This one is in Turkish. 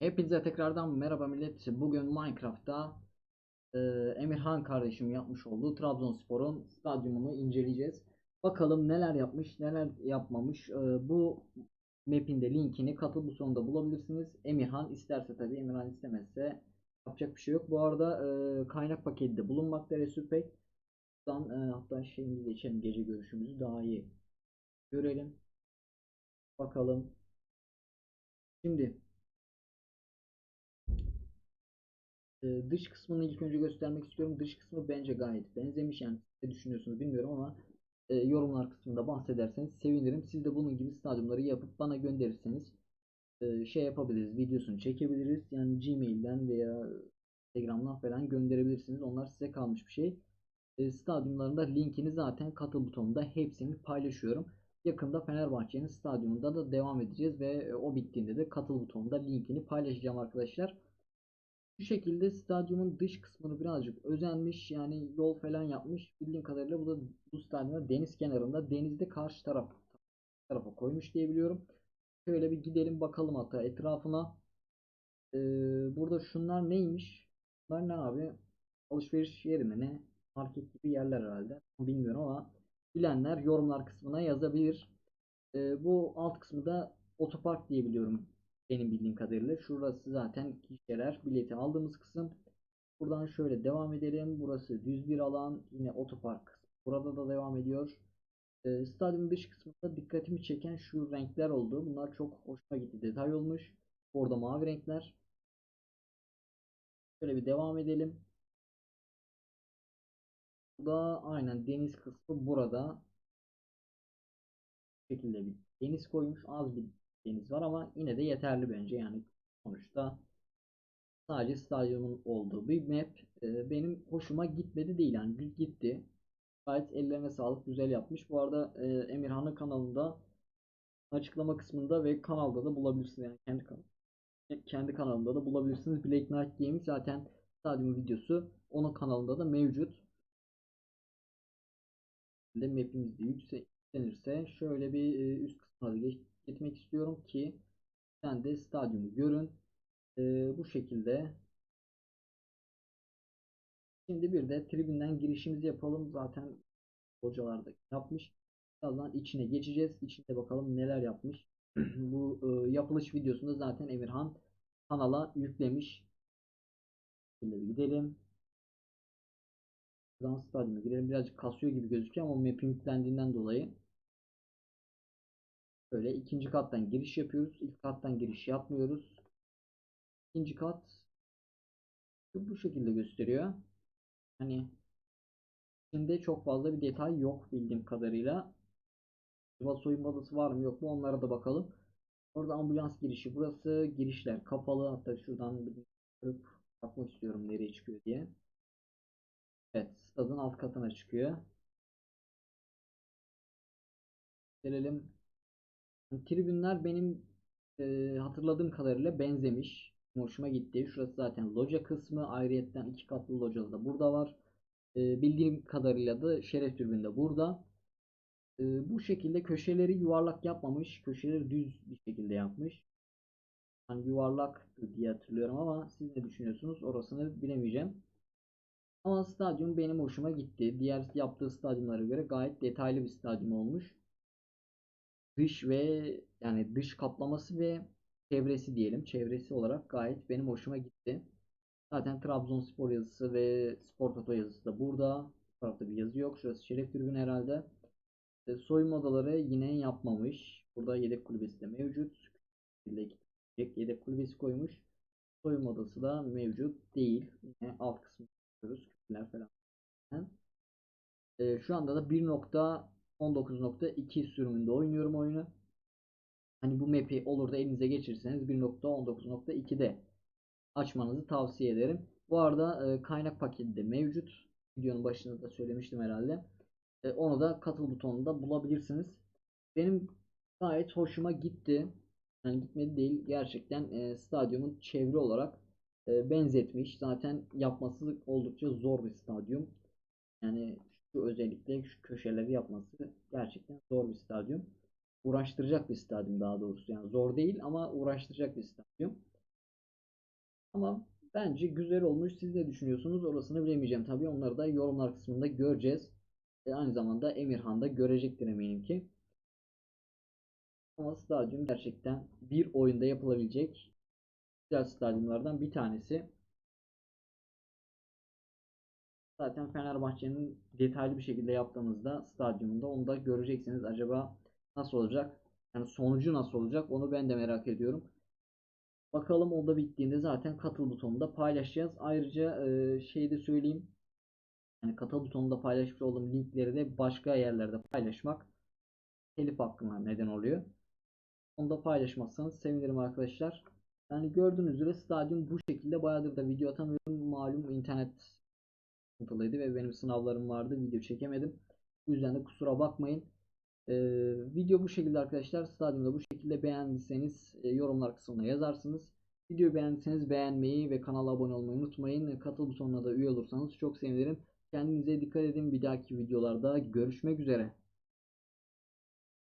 Hepinize tekrardan merhaba millet. Bugün Minecraft'ta e, Emirhan kardeşim yapmış olduğu Trabzonspor'un stadyumunu inceleyeceğiz. Bakalım neler yapmış, neler yapmamış. E, bu map'in de linkini katıl butonunda bulabilirsiniz. Emirhan isterse tabii, Emirhan istemezse yapacak bir şey yok. Bu arada e, kaynak paketi de bulunmakta Resulpek. Buradan e, hatta şeyimizi de içelim gece görüşümüzü daha iyi görelim. Bakalım. Şimdi Ee, dış kısmını ilk önce göstermek istiyorum. Dış kısmı bence gayet benzemiş. Yani ne düşünüyorsunuz bilmiyorum ama e, yorumlar kısmında bahsederseniz sevinirim. Siz de bunun gibi stadyumları yapıp bana gönderirseniz e, şey yapabiliriz. Videosunu çekebiliriz. Yani Gmail'den veya Instagram'dan falan gönderebilirsiniz. Onlar size kalmış bir şey. E, stadyumlarında linkini zaten katıl butonunda hepsini paylaşıyorum. Yakında Fenerbahçe'nin stadyumunda da devam edeceğiz ve e, o bittiğinde de katıl butonunda linkini paylaşacağım arkadaşlar. Bu şekilde stadyumun dış kısmını birazcık özenmiş. Yani yol falan yapmış. Bildiğim kadarıyla bu da bu stadyumda deniz kenarında. Denizde karşı taraf tarafa koymuş diye biliyorum. Şöyle bir gidelim bakalım hatta etrafına. Ee, burada şunlar neymiş? Bunlar ne abi? Alışveriş yeri mi ne? Market gibi yerler herhalde. Bilmiyorum ama bilenler yorumlar kısmına yazabilir. Ee, bu alt kısmı da otopark diye biliyorum. Benim bildiğim kadarıyla. Şurası zaten kişiler bileti aldığımız kısım. Buradan şöyle devam edelim. Burası düz bir alan. Yine otopark. Burada da devam ediyor. E, stadyumun dış kısmında dikkatimi çeken şu renkler oldu. Bunlar çok hoşuma gitti. Detay olmuş. Orada mavi renkler. Şöyle bir devam edelim. Bu da aynen deniz kısmı burada. Bu şekilde bir deniz koymuş. Az bir deniz var ama yine de yeterli bence. Yani sonuçta sadece stadyumun olduğu bir map. E, benim hoşuma gitmedi değil. Yani gitti. Gayet ellerine sağlık güzel yapmış. Bu arada e, Emirhan'ın kanalında açıklama kısmında ve kanalda da bulabilirsiniz. Yani kendi kanal kendi kanalında da bulabilirsiniz. Black Knight Gaming zaten stadyum videosu onun kanalında da mevcut. Map'imiz de yükselirse şöyle bir e, üst kısmına da geç, gitmek istiyorum ki sen de stadyumu görün. Ee, bu şekilde. Şimdi bir de tribünden girişimizi yapalım. Zaten hocalar da yapmış. Birazdan içine geçeceğiz. İçinde bakalım neler yapmış. bu e, yapılış videosunda zaten Emirhan kanala yüklemiş. Şimdi gidelim. Buradan stadyuma girelim. Birazcık kasıyor gibi gözüküyor ama map'in yüklendiğinden dolayı Böyle ikinci kattan giriş yapıyoruz. İlk kattan giriş yapmıyoruz. İkinci kat bu şekilde gösteriyor. Hani içinde çok fazla bir detay yok bildiğim kadarıyla. Acaba soyunma odası var mı yok mu onlara da bakalım. Orada ambulans girişi burası. Girişler kapalı. Hatta şuradan bir bakıp bakmak istiyorum nereye çıkıyor diye. Evet stadın alt katına çıkıyor. Gelelim Tribünler benim e, hatırladığım kadarıyla benzemiş. Hoşuma gitti. Şurası zaten loca kısmı. Ayrıyetten iki katlı localı da burada var. E, bildiğim kadarıyla da şeref tribünde burada. E, bu şekilde köşeleri yuvarlak yapmamış. Köşeleri düz bir şekilde yapmış. Hani yuvarlak diye hatırlıyorum ama siz ne düşünüyorsunuz? Orasını bilemeyeceğim. Ama stadyum benim hoşuma gitti. Diğer yaptığı stadyumlara göre gayet detaylı bir stadyum olmuş dış ve yani dış kaplaması ve çevresi diyelim. Çevresi olarak gayet benim hoşuma gitti. Zaten Trabzonspor yazısı ve Spor Toto yazısı da burada. Bu tarafta bir yazı yok. Şurası Şeref Tribünü herhalde. İşte soyunma odaları yine yapmamış. Burada yedek kulübesi de mevcut. Yedek kulübesi koymuş. Soyunma odası da mevcut değil. Yine alt kısmı görüyoruz. Kütüler falan. Ee, şu anda da 1. 19.2 sürümünde oynuyorum oyunu. Hani bu map'i olur da elinize geçirirseniz 1.19.2'de açmanızı tavsiye ederim. Bu arada e, kaynak paketi de mevcut. Videonun başında da söylemiştim herhalde. E, onu da katıl butonunda bulabilirsiniz. Benim gayet hoşuma gitti. Yani gitmedi değil. Gerçekten e, stadyumun çevre olarak e, benzetmiş. Zaten yapması oldukça zor bir stadyum. Yani özellikle şu köşeleri yapması gerçekten zor bir stadyum. Uğraştıracak bir stadyum daha doğrusu. Yani zor değil ama uğraştıracak bir stadyum. Ama bence güzel olmuş. Siz ne düşünüyorsunuz? Orasını bilemeyeceğim. Tabii onları da yorumlar kısmında göreceğiz. E, aynı zamanda Emirhan da görecektir eminim ki. Ama stadyum gerçekten bir oyunda yapılabilecek güzel stadyumlardan bir tanesi. Zaten Fenerbahçe'nin detaylı bir şekilde yaptığımızda stadyumunda onu da göreceksiniz. Acaba nasıl olacak? Yani sonucu nasıl olacak? Onu ben de merak ediyorum. Bakalım o da bittiğinde zaten katıl butonunda paylaşacağız. Ayrıca e, şey de söyleyeyim. Yani katıl butonunda paylaşmış olduğum linkleri de başka yerlerde paylaşmak telif hakkına neden oluyor. Onu da paylaşmazsanız sevinirim arkadaşlar. Yani gördüğünüz üzere stadyum bu şekilde bayağıdır da video atamıyorum. Malum internet sıkıntılıydı ve benim sınavlarım vardı. Video çekemedim. Bu yüzden de kusura bakmayın. Ee, video bu şekilde arkadaşlar. Stadyumda bu şekilde beğendiyseniz e, yorumlar kısmına yazarsınız. Videoyu beğendiyseniz beğenmeyi ve kanala abone olmayı unutmayın. Katıl butonuna da üye olursanız çok sevinirim. Kendinize dikkat edin. Bir dahaki videolarda görüşmek üzere.